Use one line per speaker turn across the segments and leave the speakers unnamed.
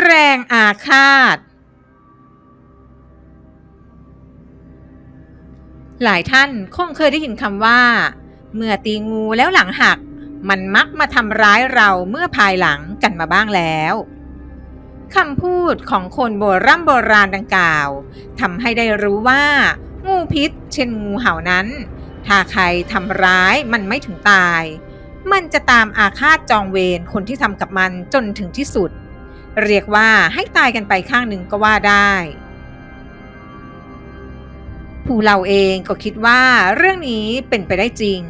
แรงอาฆาต หลายท่านคงเคยได้ยินคำว่า เมื่อตีงูแล้วหลังหัก มันมักมาทำร้ายเราเมื่อภายหลังกันมาบ้างแล้วคำพูดของคนโบราณโบราณดังกล่าวทำให้ได้รู้ว่า งูพิษ เช่นงูเห่านั้น ถ้าใครทำร้ายมันไม่ถึงตาย มันจะตามอาฆาตจองเวรคนที่ทำกับมันจนถึงที่สุด เรียกว่าให้ตายกันไปข้างหนึ่งก็ว่าได้ ผู้เราเองก็คิดว่าเรื่องนี้เป็นไปได้จริง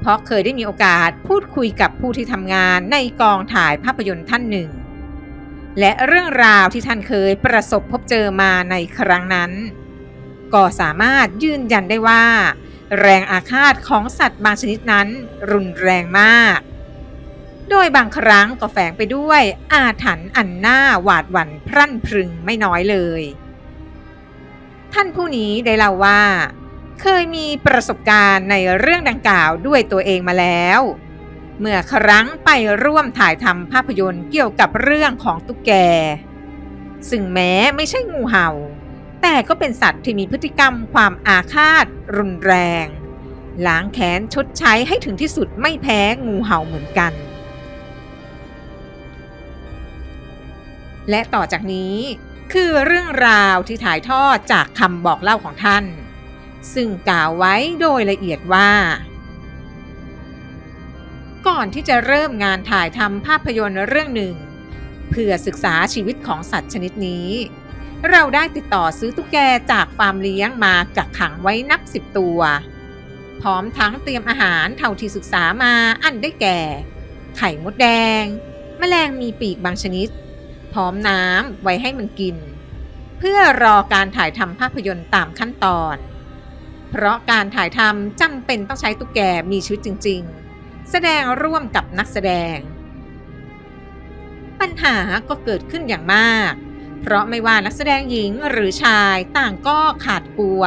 เพราะเคยได้มีโอกาสพูดคุยกับผู้ที่ทำงานในกองถ่ายภาพยนตร์ท่านหนึ่ง และเรื่องราวที่ท่านเคยประสบพบเจอมาในครั้งนั้น ก็สามารถยืนยันได้ว่า แรงอาฆาตของสัตว์บางชนิดนั้นรุนแรงมาก โดยบางครั้งก็แฝงไปด้วยอาถรรพ์อันหน่าหวาดหวั่นพรั่นพรึงไม่น้อยเลย ท่านผู้นี้ได้เล่าว่า เคยมีประสบการณ์ในเรื่องดังกล่าวด้วยตัวเองมาแล้ว เมื่อครั้งไปร่วมถ่ายทำภาพยนตร์เกี่ยวกับเรื่องของตุ๊กแก ซึ่งแม้ไม่ใช่งูเห่า แต่ก็เป็นสัตว์ที่มีพฤติกรรมความอาฆาต รุนแรงล้างแค้นชดใช้ให้ถึงที่สุดไม่แพ้งูเห่าเหมือนกัน และต่อจากนี้คือเรื่องราวที่ถ่ายทอดจากคำบอกเล่าของท่าน ซึ่งกล่าวไว้โดยละเอียดว่า ก่อนที่จะเริ่มงานถ่ายทำภาพยนตร์เรื่องหนึ่ง เพื่อศึกษาชีวิตของสัตว์ชนิดนี้ เราได้ติดต่อซื้อตุ๊กแกจากฟาร์มเลี้ยงมากักขังไว้นับสิบตัว พร้อมทั้งเตรียมอาหารเท่าที่ศึกษามาอันได้แก่ ไข่มดแดง แมลงมีปีกบางชนิด พร้อมน้ำไว้ให้มันกิน เพื่อรอการถ่ายทำภาพยนตร์ตามขั้นตอน เพราะการถ่ายทำจำเป็นต้องใช้ตุ๊กแกมีชีวิตจริง ๆ แสดงร่วมกับนักแสดง ปัญหาก็เกิดขึ้นอย่างมาก เพราะไม่ว่านักแสดงหญิงหรือชายต่างก็ขาดกลัว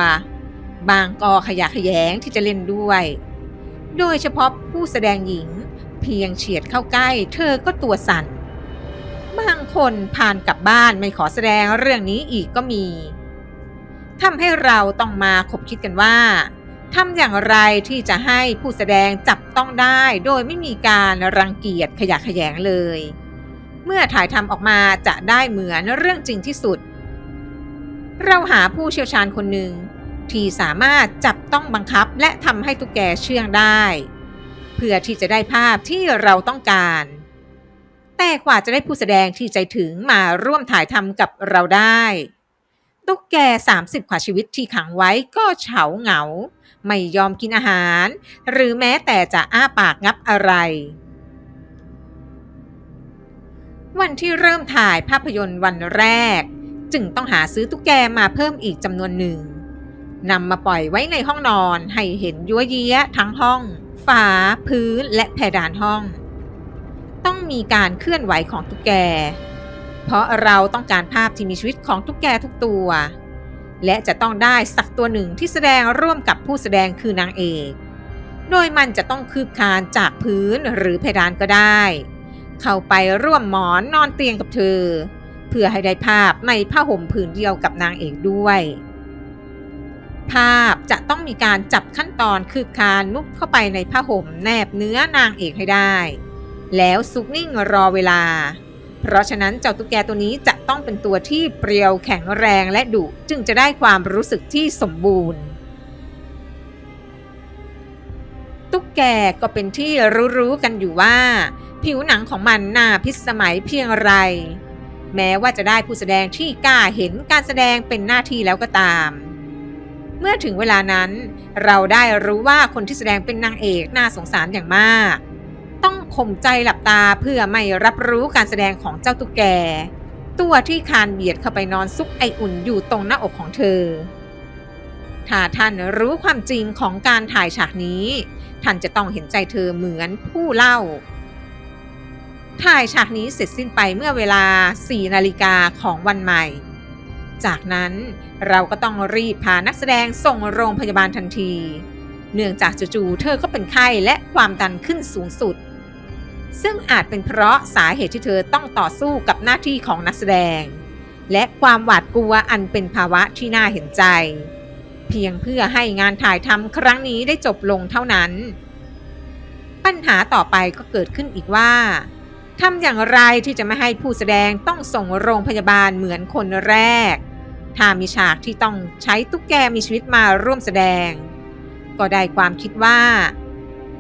บางก็ขยะแขยงที่จะเล่นด้วย โดยเฉพาะผู้แสดงหญิงเพียงเฉียดเข้าใกล้ เธอก็ตัวสั่น บางคนผ่านกลับบ้านไม่ขอแสดงเรื่องนี้อีกก็มีทำให้เราต้องมาคบคิดกันว่าทำอย่างไรที่จะให้ผู้แสดงจับต้องได้โดยไม่มีการรังเกียจขยะแขยงเลย เมื่อถ่ายทำออกมาจะได้เหมือนเรื่องจริงที่สุด เราหาผู้เชี่ยวชาญคนหนึ่งที่สามารถจับต้องบังคับและทำให้ตุ๊กแกเชื่องได้ เพื่อที่จะได้ภาพที่เราต้องการ แต่กว่าจะได้ผู้แสดงที่ใจถึงมาร่วมถ่ายทำกับเราได้ ตุ๊กแก 30กว่าชีวิตที่ขังไว้ก็เฉาเหงา ไม่ยอมกินอาหาร หรือแม้แต่จะอ้าปากงับอะไร วันที่เริ่มถ่ายภาพยนตร์วันแรก จึงต้องหาซื้อตุ๊กแกมาเพิ่มอีกจำนวนหนึ่งนำมาปล่อยไว้ในห้องนอนให้เห็นยั่วเยี้ยทั้งห้อง ฝา พื้นและเพดานห้อง ต้องมีการเคลื่อนไหวของตุ๊กแก เพราะเราต้องการภาพที่มีชีวิตของตุ๊กแกทุกตัว และจะต้องได้สักตัวหนึ่งที่แสดงร่วมกับผู้แสดงคือนางเอก โดยมันจะต้องคืบคลานจากพื้นหรือเพดานก็ได้ เข้าไปร่วมหมอนนอนเตียงกับเธอ เพื่อให้ได้ภาพในผ้าห่มผืนเดียวกับนางเอกด้วยภาพจะต้องมีการจับขั้นตอนคืบคลานมุกเข้าไปในผ้าห่มแนบเนื้อนางเอกให้ได้ แล้วซุกนิ่งรอเวลา เพราะฉะนั้นเจ้าตุ๊กแกตัวนี้จะต้องเป็นตัวที่เปรียวแข็งแรงและดุจึงจะได้ความรู้สึกที่สมบูรณ์ ตุ๊กแกก็เป็นที่รู้ๆกันอยู่ว่า ผิวหนังของมันน่าพิสมัยเพียงไร แม้ว่าจะได้ผู้แสดงที่กล้าเห็นการแสดงเป็นหน้าที่แล้วก็ตามเมื่อถึงเวลานั้น เราได้รู้ว่าคนที่แสดงเป็นนางเอกน่าสงสารอย่างมาก ต้องข่มใจหลับตาเพื่อไม่รับรู้การแสดงของเจ้าตุ๊กแก ตัวที่คานเบียดเข้าไปนอนซุกไออุ่นอยู่ตรงหน้าอกของเธอ ถ้าท่านรู้ความจริงของการถ่ายฉากนี้ ท่านจะต้องเห็นใจเธอเหมือนผู้เล่า ถ่ายฉากนี้เสร็จสิ้นไปเมื่อเวลา 4 นาฬิกาของวันใหม่ จากนั้นเราก็ต้องรีบพานักแสดงส่งโรงพยาบาลทันทีเนื่องจากจู่ๆเธอก็เป็นไข้และความดันขึ้นสูงสุด ซึ่งอาจเป็นเพราะสาเหตุที่เธอต้องต่อสู้กับหน้าที่ของนักแสดง และความหวาดกลัวอันเป็นภาวะที่น่าเห็นใจ เพียงเพื่อให้งานถ่ายทำครั้งนี้ได้จบลงเท่านั้น ปัญหาต่อไปก็เกิดขึ้นอีกว่าทำอย่างไรที่จะไม่ให้ผู้แสดงต้องส่งโรงพยาบาลเหมือนคนแรก ถ้ามีฉากที่ต้องใช้ตุ๊กแกมีชีวิตมาร่วมแสดง ก็ได้ความคิดว่า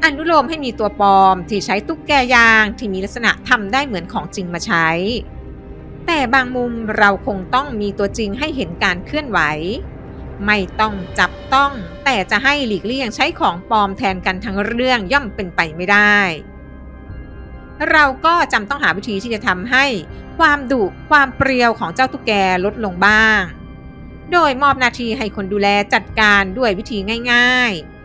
อนุโลมให้มีตัวปลอมที่ใช้ตุ๊กแกยางที่มีลักษณะทำได้เหมือนของจริงมาใช้ แต่บางมุมเราคงต้องมีตัวจริงให้เห็นการเคลื่อนไหว ไม่ต้องจับต้อง แต่จะให้หลีกเลี่ยงใช้ของปลอมแทนกันทั้งเรื่องย่อมเป็นไปไม่ได้ เราก็จำต้องหาวิธีที่จะทำให้ความดุความเปรียวของเจ้าตุ๊กแกลดลงบ้าง โดยมอบหน้าที่ให้คนดูแลจัดการด้วยวิธีง่าย ๆ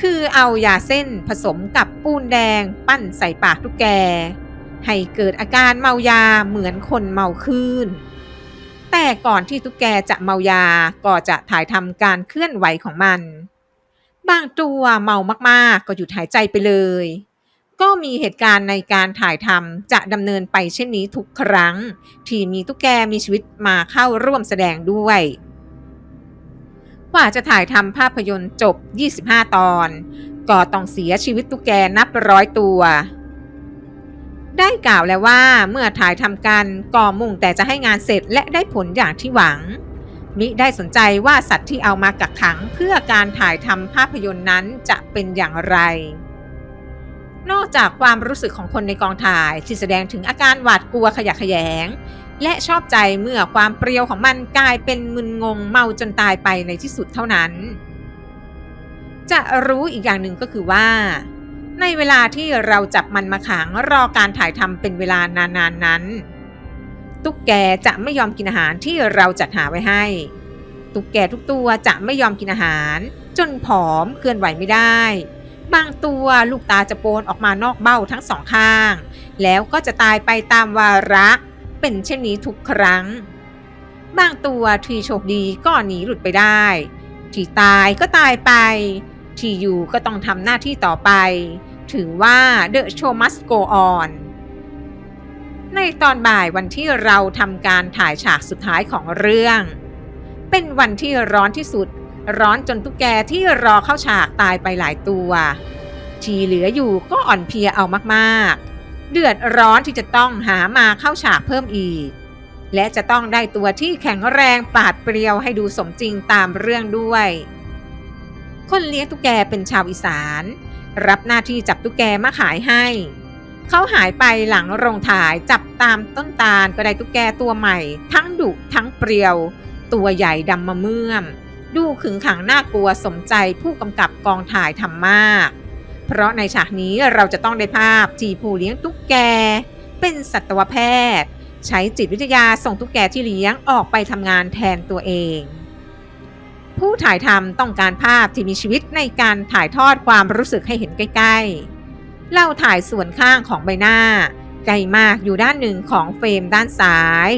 คือเอายาเส้นผสมกับปูนแดง ปั้นใส่ปากตุ๊กแก ให้เกิดอาการเมายาเหมือนคนเมาคลื่น แต่ก่อนที่ตุ๊กแกจะเมายาก็จะถ่ายทำการเคลื่อนไหวของมัน บางตัวเมามากๆ ก็หยุดหายใจไปเลย ก็มีเหตุการณ์ในการถ่ายทำจะดำเนินไปเช่นนี้ทุกครั้ง ที่มีตุ๊กแกมีชีวิตมาเข้าร่วมแสดงด้วย กว่าจะถ่ายทำภาพยนตร์จบ 25 ตอน ก็ต้องเสียชีวิตตุ๊กแกนับร้อยตัว ได้กล่าวแล้วว่าเมื่อถ่ายทำกันก็มุ่งแต่จะให้งานเสร็จและได้ผลอย่างที่หวัง มิได้สนใจว่าสัตว์ที่เอามากักขังเพื่อการถ่ายทำภาพยนตร์นั้นจะเป็นอย่างไร นอกจากความรู้สึกของคนในกองถ่ายที่แสดงถึงอาการหวาดกลัวขยะแขยง และชอบใจเมื่อความเปรียวของมันกลายเป็นมึนงงเมาจนตายไปในที่สุดเท่านั้น จะรู้อีกอย่างหนึ่งก็คือว่า ในเวลาที่เราจับมันมาขังรอการถ่ายทำเป็นเวลานานๆนนั้น ตุ๊กแกจะไม่ยอมกินอาหารที่เราจัดหาไว้ให้ ตุ๊กแกทุกตัวจะไม่ยอมกินอาหาร จนผอมเคลื่อนไหวไม่ได้บางตัวลูกตาจะโปนออกมานอกเบ้าทั้งสองข้าง แล้วก็จะตายไปตามวาระ เป็นเช่นนี้ทุกครั้ง บางตัวที่โชคดีก็หนีหลุดไปได้ ที่ตายก็ตายไป ที่อยู่ก็ต้องทำหน้าที่ต่อไป ถือว่า The Show Must Go On ในตอนบ่ายวันที่เราทำการถ่ายฉากสุดท้ายของเรื่อง เป็นวันที่ร้อนที่สุด ร้อนจนตุ๊กแกที่รอเข้าฉากตายไปหลายตัว ที่เหลืออยู่ก็อ่อนเพลียเอามากๆ เดือดร้อนที่จะต้องหามาเข้าฉากเพิ่มอีก และจะต้องได้ตัวที่แข็งแรงปาดเปรียวให้ดูสมจริงตามเรื่องด้วย คนเลี้ยงตุ๊กแกเป็นชาวอีสาน รับหน้าที่จับตุ๊กแกมาขายให้ เขาหายไปหลังโรงถ่ายจับตามต้นตาลก็ได้ตุ๊กแกตัวใหม่ ทั้งดุทั้งเปรียว ตัวใหญ่ดำมาเมื่อม ดูขึงขังน่ากลัวสมใจผู้กำกับกองถ่ายทำมาก เพราะในฉากนี้เราจะต้องได้ภาพที่ผู้เลี้ยงตุ๊กแก เป็นสัตวแพทย์ ใช้จิตวิทยาส่งตุ๊กแกที่เลี้ยงออกไปทำงานแทนตัวเอง ผู้ถ่ายทำต้องการภาพที่มีชีวิตในการถ่ายทอดความรู้สึกให้เห็นใกล้ๆ เราถ่ายส่วนข้างของใบหน้าไกลมากอยู่ด้านหนึ่งของเฟรมด้านซ้าย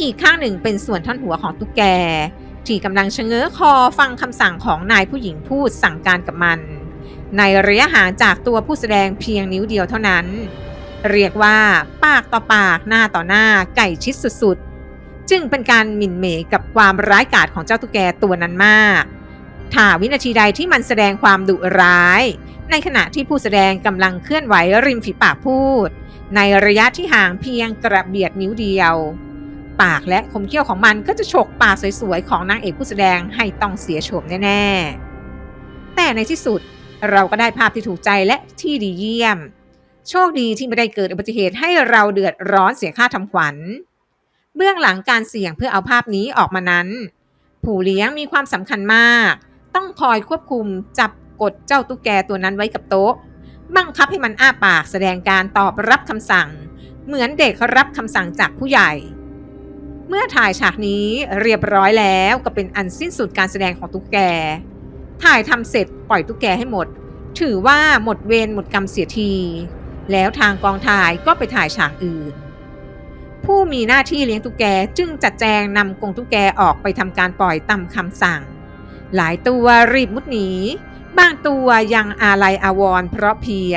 อีกข้างหนึ่งเป็นส่วนท่อนหัวของตุ๊กแก ที่กำลังชะเง้อคอฟังคำสั่งของนายผู้หญิงพูดสั่งการกับมัน ในระยะห่างจากตัวผู้แสดงเพียงนิ้วเดียวเท่านั้น เรียกว่าปากต่อปากหน้าต่อหน้าไก่ชิดสุดๆ จึงเป็นการหมิ่นเหมกับความร้ายกาจของเจ้าตุ๊กแกตัวนั้นมาก ถ้าวินาทีใดที่มันแสดงความดุร้าย ในขณะที่ผู้แสดงกำลังเคลื่อนไหวริมฝีปากพูด ในระยะที่ห่างเพียงกระเบียดนิ้วเดียว ปากและคมเขี้ยวของมันก็จะฉกปากสวยๆของนางเอกผู้แสดงให้ต้องเสียโฉมแน่ๆแต่ในที่สุด เราก็ได้ภาพที่ถูกใจและที่ดีเยี่ยม โชคดีที่ไม่ได้เกิดอุบัติเหตุให้เราเดือดร้อนเสียค่าทำขวัญ เบื้องหลังการเสี่ยงเพื่อเอาภาพนี้ออกมานั้น ผู้เลี้ยงมีความสำคัญมาก ต้องคอยควบคุมจับกดเจ้าตุ๊กแกตัวนั้นไว้กับโต๊ะ บังคับให้มันอ้าปากแสดงการตอบรับคำสั่ง เหมือนเด็กรับคำสั่งจากผู้ใหญ่ เมื่อถ่ายฉากนี้เรียบร้อยแล้วก็เป็นอันสิ้นสุดการแสดงของตุ๊กแก ถ่ายทำเสร็จปล่อยตุ๊กแกให้หมด ถือว่าหมดเวรหมดกรรมเสียที แล้วทางกองถ่ายก็ไปถ่ายฉากอื่น ผู้มีหน้าที่เลี้ยงตุ๊กแกจึงจัดแจงนำกรงตุ๊กแกออกไปทำการปล่อยตามคำสั่ง หลายตัวรีบมุดหนี บางตัวยังอาลัยอาวรเพราะเพีย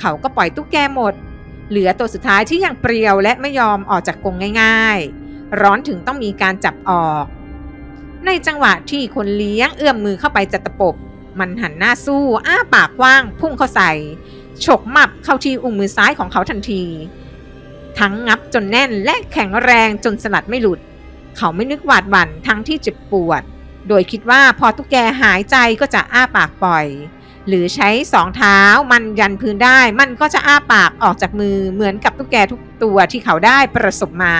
เขาก็ปล่อยตุ๊กแกหมด เหลือตัวสุดท้ายที่ยังเปรียวและไม่ยอมออกจากกรงง่าย ๆ ร้อนถึงต้องมีการจับออก ในจังหวะที่คนเลี้ยงเอื้อมมือเข้าไปจะตะปบ มันหันหน้าสู้ อ้าปากกว้าง พุ่งเข้าใส่ ฉกมับเข้าที่อุ้งมือซ้ายของเขาทันที ทั้งงับจนแน่นและแข็งแรงจนสลัดไม่หลุด เขาไม่นึกหวาดหวั่นทั้งที่เจ็บปวด โดยคิดว่าพอตุ๊กแกหายใจก็จะอ้าปากปล่อย หรือใช้สองเท้ามันยันพื้นได้ มันก็จะอ้าปากออกจากมือเหมือนกับตุ๊กแกทุกตัวที่เขาได้ประสบมา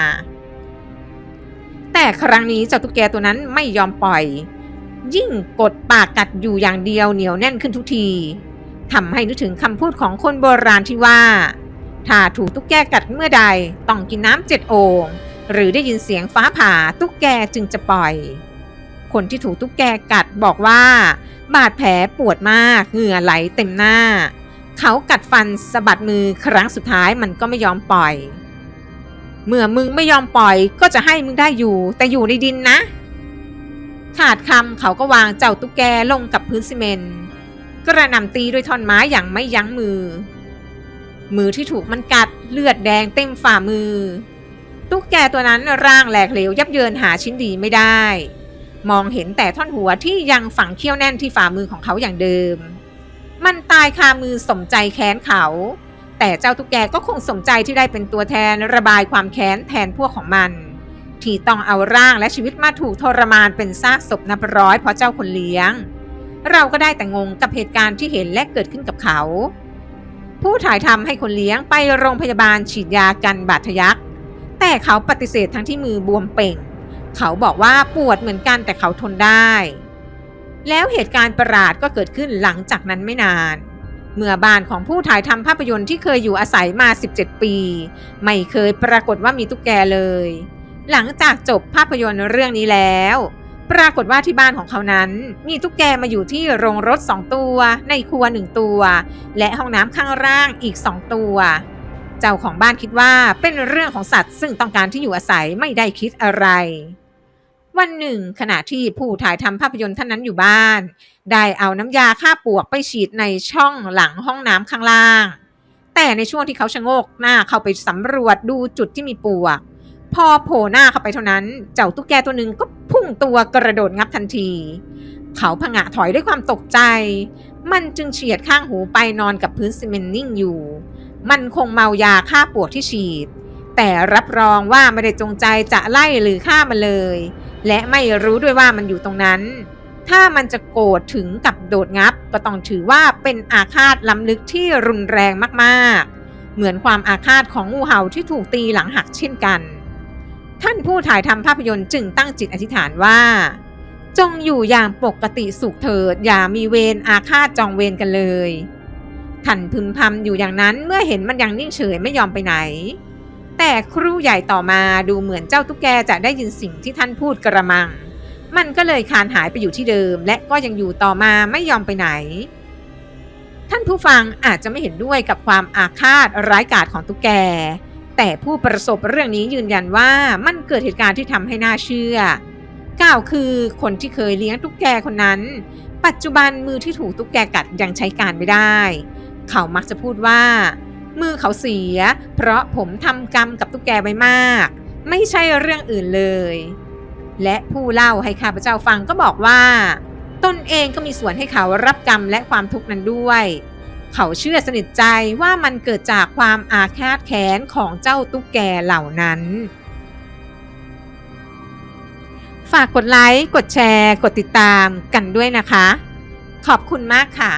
แต่ครั้งนี้เจ้าตุ๊กแกตัวนั้นไม่ยอมปล่อย ยิ่งกดปากกัดอยู่อย่างเดียวเหนียวแน่นขึ้นทุกทีทำให้นึกถึงคำพูดของคนโบราณที่ว่า ถ้าถูกตุ๊กแกกัดเมื่อใดต้องกินน้ำเจ็ดโอ่งหรือได้ยินเสียงฟ้าผ่าตุ๊กแกจึงจะปล่อย คนที่ถูกตุ๊กแกกัดบอกว่า บาดแผลปวดมากเหงื่อไหลเต็มหน้า เขากัดฟันสะบัดมือครั้งสุดท้ายมันก็ไม่ยอมปล่อย เมื่อมึงไม่ยอมปล่อยก็จะให้มึงได้อยู่แต่อยู่ในดินนะ ขาดคำเขาก็วางเจ้าตุ๊กแกลงกับพื้นซีเมนต์กระหน่ำตีด้วยท่อนไม้อย่างไม่ยั้งมือ มือที่ถูกมันกัดเลือดแดงเต็มฝ่ามือ ตุ๊กแกตัวนั้นร่างแหลกเหลวยับเยินหาชิ้นดีไม่ได้ มองเห็นแต่ท่อนหัวที่ยังฝังเขี้ยวแน่นที่ฝ่ามือของเขาอย่างเดิม มันตายคามือสมใจแค้นเขา แต่เจ้าตุ๊กแกก็คงสมใจที่ได้เป็นตัวแทนระบายความแค้นแทนพวกของมัน ที่ต้องเอาร่างและชีวิตมาถูกทรมานเป็นซากศพนับร้อยเพราะเจ้าคนเลี้ยง เราก็ได้แต่งงกับเหตุการณ์ที่เห็นและเกิดขึ้นกับเขา ผู้ถ่ายทำให้คนเลี้ยงไปโรงพยาบาลฉีดยากันบาดทะยัก แต่เขาปฏิเสธทั้งที่มือบวมเป่ง เขาบอกว่าปวดเหมือนกันแต่เขาทนได้ แล้วเหตุการณ์ประหลาดก็เกิดขึ้นหลังจากนั้นไม่นาน เมื่อบ้านของผู้ถ่ายทำภาพยนตร์ที่เคยอยู่อาศัยมา 17 ปี ไม่เคยปรากฏว่ามีตุ๊กแกเลย หลังจากจบภาพยนตร์เรื่องนี้แล้ว ปรากฏว่าที่บ้านของเขานั้น มีตุ๊กแกมาอยู่ที่โรงรถ 2 ตัว ในครัว 1 ตัว และห้องน้ำข้างล่างอีก 2 ตัว เจ้าของบ้านคิดว่าเป็นเรื่องของสัตว์ซึ่งต้องการที่อยู่อาศัยไม่ได้คิดอะไร วันหนึ่ง ขณะที่ผู้ถ่ายทำภาพยนตร์ท่านนั้นอยู่บ้าน ได้เอาน้ำยาฆ่าปวกไปฉีดในช่องหลังห้องน้ำข้างล่าง แต่ในช่วงที่เขาชะโงกหน้าเข้าไปสำรวจดูจุดที่มีปวก พอโผล่หน้าเข้าไปเท่านั้น เจ้าตุ๊กแกตัวหนึ่งก็พุ่งตัวกระโดดงับทันที เขาผงะถอยด้วยความตกใจ มันจึงเฉียดข้างหูไปนอนกับพื้นซีเมนต์นิ่งอยู่ มันคงเมายาฆ่าปวกที่ฉีด แต่รับรองว่าไม่ได้จงใจจะไล่หรือฆ่ามันเลย และไม่รู้ด้วยว่ามันอยู่ตรงนั้น ถ้ามันจะโกรธถึงกับโดดงับ ก็ต้องถือว่าเป็นอาฆาตล้ำลึกที่รุนแรงมากๆ เหมือนความอาฆาตของงูเห่าที่ถูกตีหลังหักเช่นกัน ท่านผู้ถ่ายทำภาพยนตร์จึงตั้งจิตอธิษฐานว่า จงอยู่อย่างปกติสุขเถิดอย่ามีเวรอาฆาตจองเวรกันเลยท่านพึมพำอยู่อย่างนั้นเมื่อเห็นมันยังนิ่งเฉยไม่ยอมไปไหน แต่ครูใหญ่ต่อมาดูเหมือนเจ้าตุ๊กแกจะได้ยินสิ่งที่ท่านพูดกระมัง มันก็เลยคานหายไปอยู่ที่เดิม และก็ยังอยู่ต่อมาไม่ยอมไปไหน ท่านผู้ฟังอาจจะไม่เห็นด้วยกับความอาฆาตร้ายกาจของตุ๊กแก แต่ผู้ประสบเรื่องนี้ยืนยันว่ามันเกิดเหตุการณ์ที่ทำให้น่าเชื่อกล่าวคือคนที่เคยเลี้ยงตุ๊กแกคนนั้น ปัจจุบันมือที่ถูกตุ๊กแกกัดยังใช้การไม่ได้ เขามักจะพูดว่า มือเขาเสีย เพราะผมทำกรรมกับตุ๊กแกไว้มาก ไม่ใช่เรื่องอื่นเลย และผู้เล่าให้ข้าพเจ้าฟังก็บอกว่า ตนเองก็มีส่วนให้เขารับกรรมและความทุกข์นั้นด้วย เขาเชื่อสนิทใจว่ามันเกิดจากความอาฆาตแค้นของเจ้าตุ๊กแกเหล่านั้น ฝากกดไลค์ กดแชร์ กดติดตามกันด้วยนะคะ ขอบคุณมากค่ะ